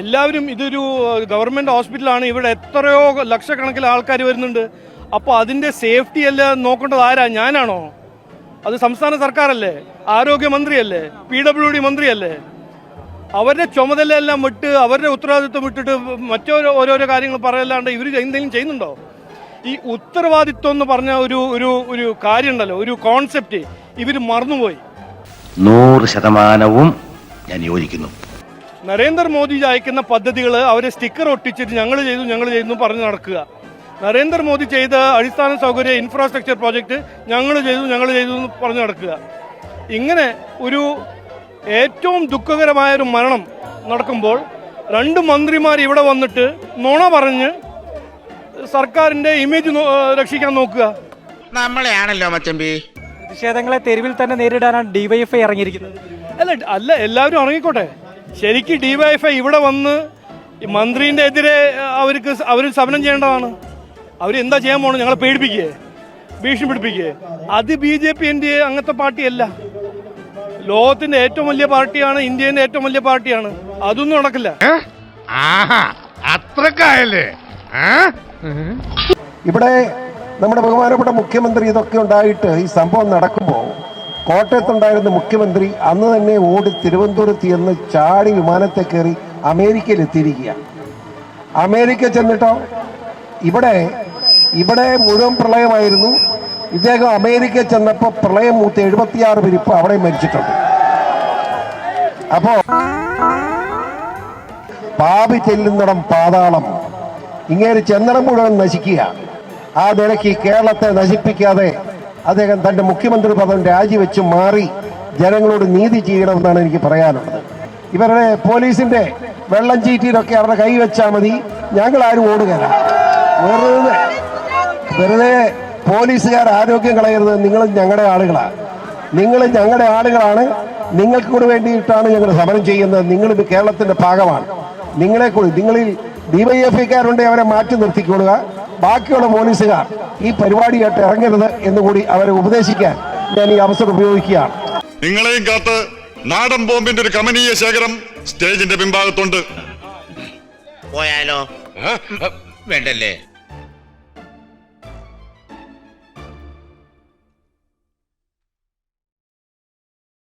എല്ലാവരും ഇതൊരു ഗവൺമെന്റ് ഹോസ്പിറ്റലാണ് ഇവിടെ എത്രയോ ലക്ഷക്കണക്കിൽ ആൾക്കാർ വരുന്നുണ്ട്. അപ്പോൾ അതിന്റെ സേഫ്റ്റി എല്ലാം നോക്കേണ്ടത്? ആരാ? ഞാനാണോ? അത് സംസ്ഥാന സർക്കാരല്ലേ? ആരോഗ്യമന്ത്രിയല്ലേ? പി ഡബ്ല്യു ഡി മന്ത്രിയല്ലേ? അവരുടെ ചുമതലയെല്ലാം വിട്ട് അവരുടെ ഉത്തരവാദിത്വം വിട്ടിട്ട് മറ്റോരോ ഓരോരോ കാര്യങ്ങൾ പറയല്ലാണ്ട് ഇവർ എന്തെങ്കിലും ചെയ്യുന്നുണ്ടോ? ഈ ഉത്തരവാദിത്വം എന്ന് പറഞ്ഞ ഒരു ഒരു ഒരു കാര്യം ഉണ്ടല്ലോ ഒരു കോൺസെപ്റ്റ് ഇവർ മറന്നുപോയി. നൂറ് ശതമാനവും ഞാൻ യോജിക്കുന്നു. നരേന്ദ്രമോദി അയക്കുന്ന പദ്ധതികൾ അവരെ സ്റ്റിക്കർ ഒട്ടിച്ചിട്ട് ഞങ്ങൾ ചെയ്തു ഞങ്ങൾ ചെയ്തു എന്ന് പറഞ്ഞ് നടക്കുക. നരേന്ദ്രമോദി ചെയ്ത അടിസ്ഥാന സൗകര്യ ഇൻഫ്രാസ്ട്രക്ചർ പ്രോജക്റ്റ് ഞങ്ങൾ ചെയ്തു ഞങ്ങൾ ചെയ്തു എന്ന് പറഞ്ഞു നടക്കുക. ഇങ്ങനെ ഒരു ഏറ്റവും ദുഃഖകരമായ ഒരു മരണം നടക്കുമ്പോൾ രണ്ട് മന്ത്രിമാർ ഇവിടെ വന്നിട്ട് നുണ പറഞ്ഞ് സർക്കാരിന്റെ ഇമേജ് രക്ഷിക്കാൻ നോക്കുക. നമ്മളെയാണല്ലോ മച്ചമ്പി. പ്രതിഷേധങ്ങളെ തെരുവിൽ തന്നെ നേരിടാനാണ് ഡിവൈഎഫ്ഐ ഇറങ്ങിയിരിക്കുന്നത്. അല്ല അല്ല എല്ലാവരും ഇറങ്ങിക്കോട്ടെ. ശരിക്ക് ഡിവൈഎഫ്ഐ ഇവിടെ വന്ന് മന്ത്രിന്റെ എതിരെ അവർക്ക് അവർ സമരം ചെയ്യേണ്ടതാണ്. അവർ എന്താ ചെയ്യാൻ പോകണം ഞങ്ങളെ പേടിപ്പിക്കുകയെ ഭീഷണി പിടിപ്പിക്കുകയെ അത് ബി ജെ പി എന്റെ അങ്ങനത്തെ പാർട്ടിയല്ല. ലോകത്തിന്റെ ഏറ്റവും വലിയ പാർട്ടിയാണ് ഇന്ത്യന്റെ ഏറ്റവും വലിയ പാർട്ടിയാണ്. അതൊന്നും നടക്കില്ല. ആഹാ അത്രക്കായല്ലേ? ഇവിടെ നമ്മുടെ ബഹുമാനപ്പെട്ട മുഖ്യമന്ത്രി ഇതൊക്കെ ഉണ്ടായിട്ട് ഈ സംഭവം നടക്കുമ്പോൾ കോട്ടയത്തുണ്ടായിരുന്ന മുഖ്യമന്ത്രി അന്ന് തന്നെ ഓടി തിരുവനന്തപുരത്ത് ചെന്ന് ചാടി വിമാനത്തെ കയറി അമേരിക്കയിൽ എത്തിയിരിക്കുക അമേരിക്ക ചെന്നിട്ടോ? ഇവിടെ ഇവിടെ മുഴുവൻ പ്രളയമായിരുന്നു. ഇദ്ദേഹം അമേരിക്ക ചെന്നപ്പോൾ പ്രളയം മൂത്ത് എഴുപത്തിയാറ് പേര് ഇപ്പോൾ അവിടെ മരിച്ചിട്ടുണ്ട്. അപ്പോ പാപി ചെല്ലുന്നിടം പാതാളം. ഇങ്ങനെ ചെന്നിടം മുഴുവൻ നശിക്കുക. ആ നിലയ്ക്ക് കേരളത്തെ നശിപ്പിക്കാതെ അദ്ദേഹം തന്റെ മുഖ്യമന്ത്രി പദം രാജിവെച്ച് മാറി ജനങ്ങളോട് നീതി ചെയ്യണമെന്നാണ് എനിക്ക് പറയാനുള്ളത്. ഇവരുടെ പോലീസിന്റെ വെള്ളം ചീറ്റിയിലൊക്കെ അവരുടെ കൈ വെച്ചാൽ മതി. ഞങ്ങൾ ആരും ഓടുകയില്ല. വെറുതെ വെറുതെ പോലീസുകാർ ആരോഗ്യം കളയരുത്. നിങ്ങൾ ഞങ്ങളുടെ ആളുകളാണ് നിങ്ങൾ ഞങ്ങളുടെ ആളുകളാണ്. നിങ്ങൾക്ക് കൂടെ വേണ്ടിയിട്ടാണ് ഞങ്ങൾ സമരം ചെയ്യുന്നത്. നിങ്ങൾ കേരളത്തിന്റെ ഭാഗമാണ്. നിങ്ങളെ കൂടി നിങ്ങളിൽ ഡിവൈഎഫ്ഐക്കാരുണ്ടെ അവരെ മാറ്റി നിർത്തിക്കൊള്ളുക. ബാക്കിയുള്ള പോലീസുകാർ ഈ പരിപാടിയായിട്ട് ഇറങ്ങരുത് എന്ന് കൂടി അവരെ ഉപദേശിക്കാൻ ഞാൻ ഈ അവസരം ഉപയോഗിക്കുകയാണ്. നിങ്ങളെയും കാത്ത് നാടൻ ബോംബിന്റെ ഒരു കമനീയ ശേഖരം സ്റ്റേജിന്റെ പിൻഭാഗത്തുണ്ട്. പോയാലോ? വേണ്ടല്ലേ?